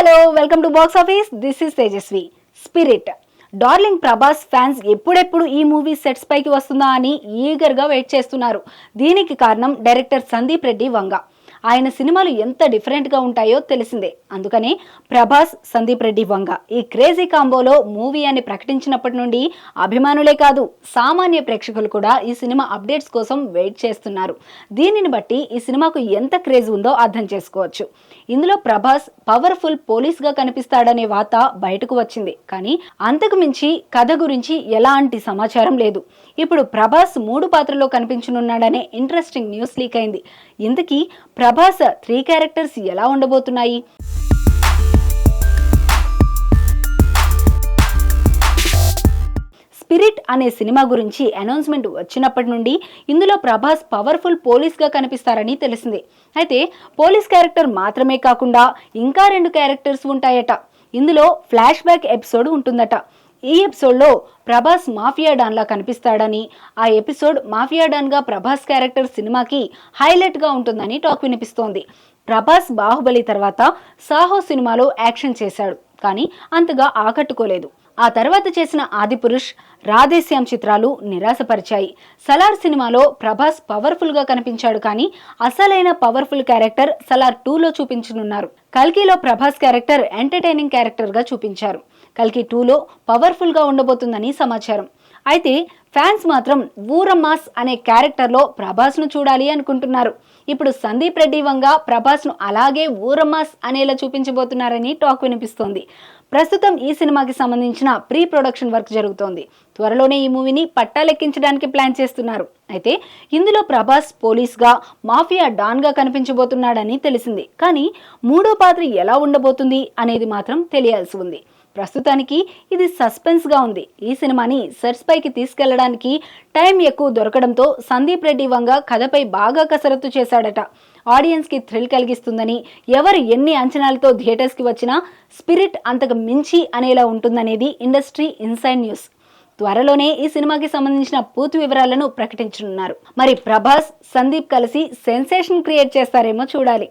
Hello welcome to box office. This is Tejaswi. Spirit darling Prabhas fans ఎప్పుడెప్పుడు ఈ movie sets పైకి వస్తుందా అని ఈగర్గా వెయిట్ చేస్తున్నారు. దీనికి కారణం డైరెక్టర్ సందీప్ రెడ్డి వంగ. ఆయన సినిమాలు ఎంత డిఫరెంట్గా ఉంటాయో తెలిసిందే. అందుకనే ప్రభాస్ సందీప్ రెడ్డి వంగ ఈ క్రేజీ కాంబోలో మూవీ అని ప్రకటించినప్పటి నుండి అభిమానులే కాదు సామాన్య ప్రేక్షకులు కూడా ఈ సినిమా అప్డేట్స్ కోసం వెయిట్ చేస్తున్నారు. దీనిని బట్టి ఈ సినిమాకు ఎంత క్రేజ్ ఉందో అర్థం చేసుకోవచ్చు. ఇందులో ప్రభాస్ పవర్ఫుల్ పోలీస్గా కనిపిస్తాడనే వార్త బయటకు వచ్చింది. కానీ అంతకు మించి కథ గురించి ఎలాంటి సమాచారం లేదు. ఇప్పుడు ప్రభాస్ మూడు పాత్రలో కనిపించనున్నాడనే ఇంట్రెస్టింగ్ న్యూస్ లీక్ అయింది. ఇంతకీ ప్రభాస్ ప్రభాస్ త్రీ క్యారెక్టర్స్ ఎలా ఉండబోతున్నాయి? స్పిరిట్ అనే సినిమా గురించి అనౌన్స్మెంట్ వచ్చినప్పటి నుండి ఇందులో ప్రభాస్ పవర్ఫుల్ పోలీస్గా కనిపిస్తారని తెలిసింది. అయితే పోలీస్ క్యారెక్టర్ మాత్రమే కాకుండా ఇంకా రెండు క్యారెక్టర్స్ ఉంటాయట. ఇందులో ఫ్లాష్ బ్యాక్ ఎపిసోడ్ ఉంటుందట. ఈ ఎపిసోడ్లో ప్రభాస్ మాఫియా డాన్లా కనిపిస్తాడని ఆ ఎపిసోడ్ మాఫియా డాన్గా ప్రభాస్ క్యారెక్టర్ సినిమాకి హైలైట్గా ఉంటుందని టాక్ వినిపిస్తోంది. ప్రభాస్ బాహుబలి తర్వాత సాహో సినిమాలో యాక్షన్ చేశాడు కానీ అంతగా ఆకట్టుకోలేదు. ఆ తర్వాత చేసిన ఆదిపురుష్ రాధేశ్యామ్ చిత్రాలు నిరాశపరిచాయి. సలార్ సినిమాలో ప్రభాస్ పవర్ఫుల్గా కనిపించాడు కానీ అసలైన పవర్ఫుల్ క్యారెక్టర్ సలార్ టూలో చూపించనున్నారు. కల్కిలో ప్రభాస్ క్యారెక్టర్ ఎంటర్టైనింగ్ క్యారెక్టర్గా చూపించారు. కల్కి టూలో పవర్ఫుల్గా ఉండబోతుందని సమాచారం. అయితే ఫ్యాన్స్ మాత్రం ఊరమాస్ అనే క్యారెక్టర్లో ప్రభాస్ను చూడాలి అనుకుంటున్నారు. ఇప్పుడు సందీప్ రెడ్డి వంగ ప్రభాస్ను అలాగే ఊరమ్మాస్ అనేలా చూపించబోతున్నారని టాక్ వినిపిస్తోంది. ప్రస్తుతం ఈ సినిమాకి సంబంధించిన ప్రీ ప్రొడక్షన్ వర్క్ జరుగుతోంది. త్వరలోనే ఈ మూవీని పట్టాలెక్కించడానికి ప్లాన్ చేస్తున్నారు. అయితే ఇందులో ప్రభాస్ పోలీస్గా మాఫియా డాన్గా కనిపించబోతున్నాడని తెలిసింది. కానీ మూడో పాత్ర ఎలా ఉండబోతుంది అనేది మాత్రం తెలియాల్సి ఉంది. ప్రస్తుతానికి ఇది సస్పెన్స్గా ఉంది. ఈ సినిమాని సెట్స్ పైకి తీసుకెళ్ళడానికి టైం ఎక్కువ దొరకడంతో సందీప్ రెడ్డి వంగ కథపై బాగా కసరత్తు చేశాడట. ఆడియన్స్కి థ్రిల్ కలిగిస్తుందని ఎవరు ఎన్ని అంచనాలతో థియేటర్స్కి వచ్చినా స్పిరిట్ అంతకు మించి అనేలా ఉంటుందనేది ఇండస్ట్రీ ఇన్సైడ్ న్యూస్. త్వరలోనే ఈ సినిమాకి సంబంధించిన పూర్తి వివరాలను ప్రకటించనున్నారు. మరి ప్రభాస్ సందీప్ కలిసి సెన్సేషన్ క్రియేట్ చేస్తారేమో చూడాలి.